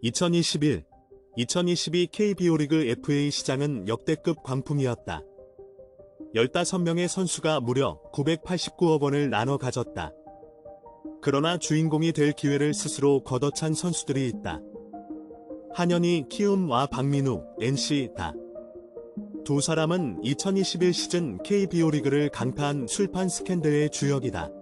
2021, 2022 KBO 리그 FA 시장은 역대급 광풍이었다. 15명의 선수가 무려 989억 원을 나눠 가졌다. 그러나 주인공이 될 기회를 스스로 걷어찬 선수들이 있다. 한현희, 키움과 박민우, NC 다. 두 사람은 2021 시즌 KBO 리그를 강타한 술판 스캔들의 주역이다.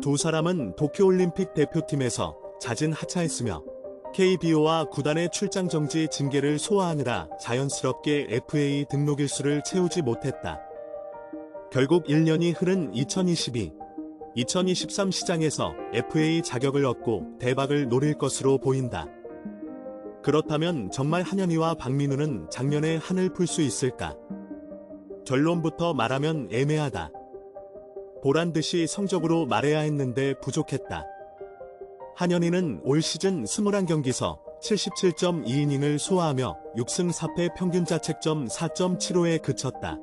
두 사람은 도쿄올림픽 대표팀에서 잦은 하차했으며 KBO와 구단의 출장 정지 징계를 소화하느라 자연스럽게 FA 등록 일수를 채우지 못했다. 결국 1년이 흐른 2022, 2023 시장에서 FA 자격을 얻고 대박을 노릴 것으로 보인다. 그렇다면 정말 한현희와 박민우는 작년에 한을 풀 수 있을까? 결론부터 말하면 애매하다. 보란 듯이 성적으로 말해야 했는데 부족했다. 한현희는 올 시즌 21경기서 77.2이닝을 소화하며 6승 4패 평균 자책점 4.75에 그쳤다.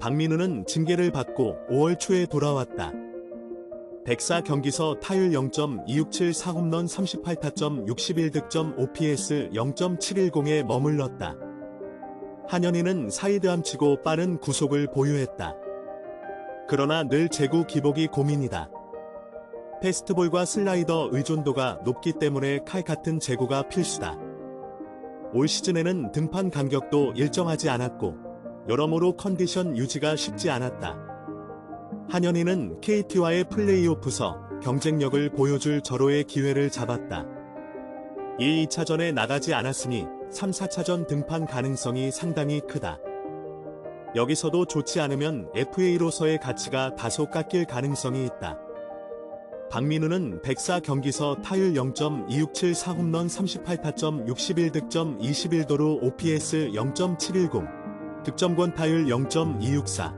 박민우는 징계를 받고 5월 초에 돌아왔다. 104경기서 타율 0.267 4홈런 38타점 61득점 OPS 0.710에 머물렀다. 한현희는 사이드암 치고 빠른 구속을 보유했다. 그러나 늘 제구 기복이 고민이다. 패스트볼과 슬라이더 의존도가 높기 때문에 칼 같은 제구가 필수다. 올 시즌에는 등판 간격도 일정하지 않았고 여러모로 컨디션 유지가 쉽지 않았다. 한현희는 KT와의 플레이오프서 경쟁력을 보여줄 절호의 기회를 잡았다. 2, 2차전에 나가지 않았으니 3, 4차전 등판 가능성이 상당히 크다. 여기서도 좋지 않으면 FA로서의 가치가 다소 깎일 가능성이 있다. 박민우는 104경기서 타율 0.267 4홈런 38타점 61득점 21도루 OPS 0.710 득점권 타율 0.264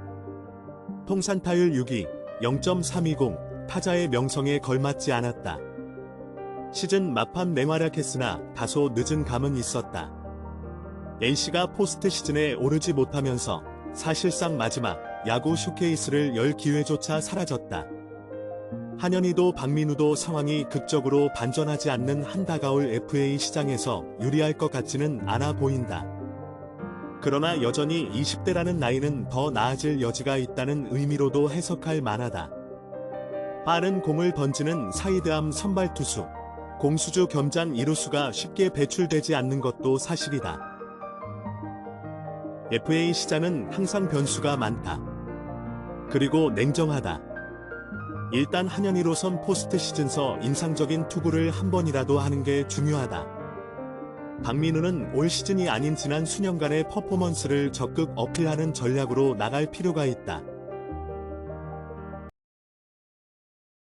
통산 타율 6위 0.320 타자의 명성에 걸맞지 않았다. 시즌 막판 맹활약했으나 다소 늦은 감은 있었다. NC가 포스트 시즌에 오르지 못하면서 사실상 마지막 야구 쇼케이스를 열 기회조차 사라졌다. 한현희도 박민우도 상황이 극적으로 반전하지 않는 한 다가올 FA 시장에서 유리할 것 같지는 않아 보인다. 그러나 여전히 20대라는 나이는 더 나아질 여지가 있다는 의미로도 해석할 만하다. 빠른 공을 던지는 사이드암 선발 투수, 공수주 겸장 이루수가 쉽게 배출되지 않는 것도 사실이다. FA 시장은 항상 변수가 많다. 그리고 냉정하다. 일단 한현희로선 포스트 시즌서 인상적인 투구를 한 번이라도 하는 게 중요하다. 박민우는 올 시즌이 아닌 지난 수년간의 퍼포먼스를 적극 어필하는 전략으로 나갈 필요가 있다.